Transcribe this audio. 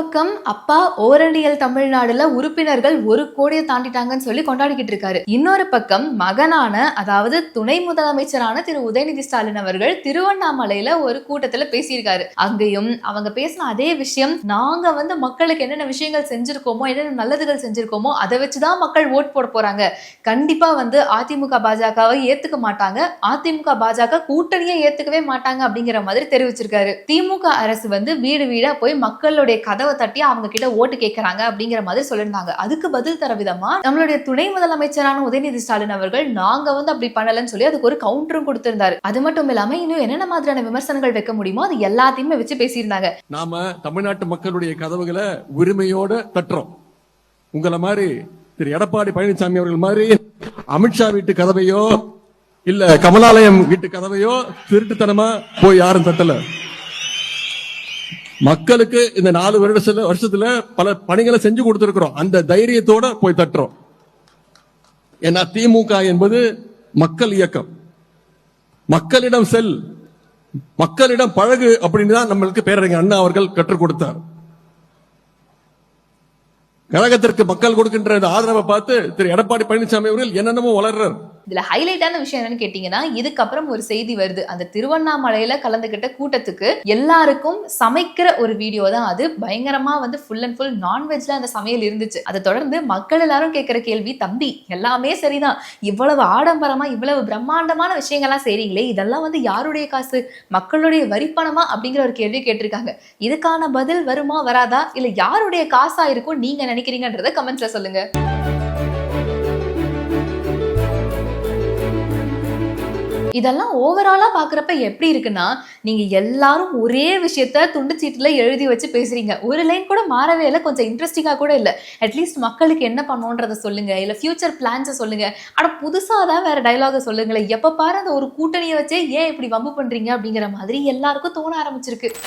பக்கம் அப்பா ஓரணியல் தமிழ்நாடுல உறுப்பினர்கள் ஒரு கோடியை தாண்டிட்டாங்கன்னு சொல்லி கொண்டாடிக்கிட்டு இருக்காரு. இன்னொரு பக்கம் மகனான அதாவது துணை முதலமைச்சரான திரு. உதயநிதி ஸ்டாலின் அவர்கள் திருவண்ணாமலையில ஒரு கூட்டத்துல பேசியிருக்காரு. அங்கேயும் அவங்க பேசின அதே விஷயம் நாங்க வந்து மக்களுக்கு என்னென்ன விஷயங்கள் செஞ்சிருக்கோமோ என்னென்ன நல்லதுகள் செஞ்சிருக்கோமோ அதை வச்சுதான் மக்கள் ஓட் போட போறாங்க. கண்டிப்பா வந்து அதிமுக பாஜகவை ஏத்துக்க மாட்டாங்க. அதிமுக பாஜக கூட்டணியை ஏத்துக்கவே மாட்டாங்க அப்படிங்கிற மாதிரி தெரிவிச்சிருக்காரு. திமுக அரசு வந்து வீடு வீடா போய் மக்களுடைய கதவை தட்டி அவங்க கிட்ட ஓட்டு கேட்கறாங்க அப்படிங்கிற மாதிரி சொல்லியிருந்தாங்க. அதுக்கு பதில் தர விதமா நம்மளுடைய துணை முதலமைச்சரான உதயநிதி ஸ்டாலின் அவர்கள் நாங்க வந்து அப்படி பண்ணலன்னு சொல்லி அதுக்கு ஒரு கவுண்டரும் கொடுத்திருந்தாரு. அது மட்டும் இல்லாம இன்னும் என்னென்ன மாதிரியான விமர்சனங்கள் வைக்க முடியுமோ அது எல்லாத்தையுமே வச்சு பேசியிருந்தாங்க. நாம தமிழ்நாட்டு மக்களுடைய கதவுகளை உரிமையோட தட்டுறோம். உங்களை மாதிரி திரு. எடப்பாடி பழனிசாமி அவர்கள் மாதிரி அமித்ஷா வீட்டு கதவையோ இல்ல கமலாலயம் வீட்டு கதவையோ திருட்டுத்தனமா போய் யாரும் தட்டல. மக்களுக்கு இந்த நாலு வருடத்துல வருஷத்துல பல பணிகளை செஞ்சு கொடுத்துருக்கிறோம். அந்த தைரியத்தோட போய் தட்டுறோம். ஏன்னா திமுக என்பது மக்கள் இயக்கம். மக்களிடம் செல். மக்களிடம் பழகு அப்படின்னு தான் நம்மளுக்கு பேரறிஞர் அண்ணா அவர்கள் கற்றுக் கொடுத்தார். கழகத்திற்கு மக்கள் கொடுக்கின்ற ஆதரவை பார்த்து திரு எடப்பாடி பழனிசாமி அவர்கள் என்னென்னமோ வளர்றார். இதுல ஹைலைட்டான விஷயம் என்னன்னு கேட்டீங்கன்னா இதுக்கப்புறம் ஒரு செய்தி வருது. அந்த திருவண்ணாமலையில கலந்துகிட்ட கூட்டத்துக்கு எல்லாருக்கும் சமைக்கிற ஒரு வீடியோ தான் அது. பயங்கரமா வந்து ஃபுல் அண்ட் ஃபுல் நான்வெஜ்ல அந்த சமையல் இருந்துச்சு. அதை தொடர்ந்து மக்கள் எல்லாரும் கேட்கிற கேள்வி தம்பி எல்லாமே சரிதான். இவ்வளவு ஆடம்பரமா இவ்வளவு பிரம்மாண்டமான விஷயங்கள்லாம் செய்றீங்களே இதெல்லாம் வந்து யாருடைய காசு? மக்களுடைய வரிப்பணமா அப்படிங்கிற ஒரு கேள்வி கேட்டிருக்காங்க. இதுக்கான பதில் வருமா வராதா? இல்ல யாருடைய காசா இருக்கும் நீங்க நினைக்கிறீங்கன்றத கமெண்ட்ஸ்ல சொல்லுங்க. இதெல்லாம் ஓவராலாக பார்க்குறப்ப எப்படி இருக்குன்னா நீங்கள் எல்லாரும் ஒரே விஷயத்த துண்டு சீட்டில் எழுதி வச்சு பேசுகிறீங்க ஒரு லைன் கூட மாறவே இல்லை கொஞ்சம் இன்ட்ரெஸ்டிங்காக கூட இல்லை. அட்லீஸ்ட் மக்களுக்கு என்ன பண்ணணுன்றத சொல்லுங்க இல்லை ஃபியூச்சர் பிளான்ஸை சொல்லுங்க. ஆனால் புதுசாக தான் வேறு டயலாக சொல்லுங்களேன். எப்போ பாரு அந்த ஒரு கூட்டணியை வச்சே ஏன் இப்படி வம்பு பண்ணுறீங்க அப்படிங்கிற மாதிரி எல்லாருக்கும் தோண ஆரம்பிச்சிருக்கு.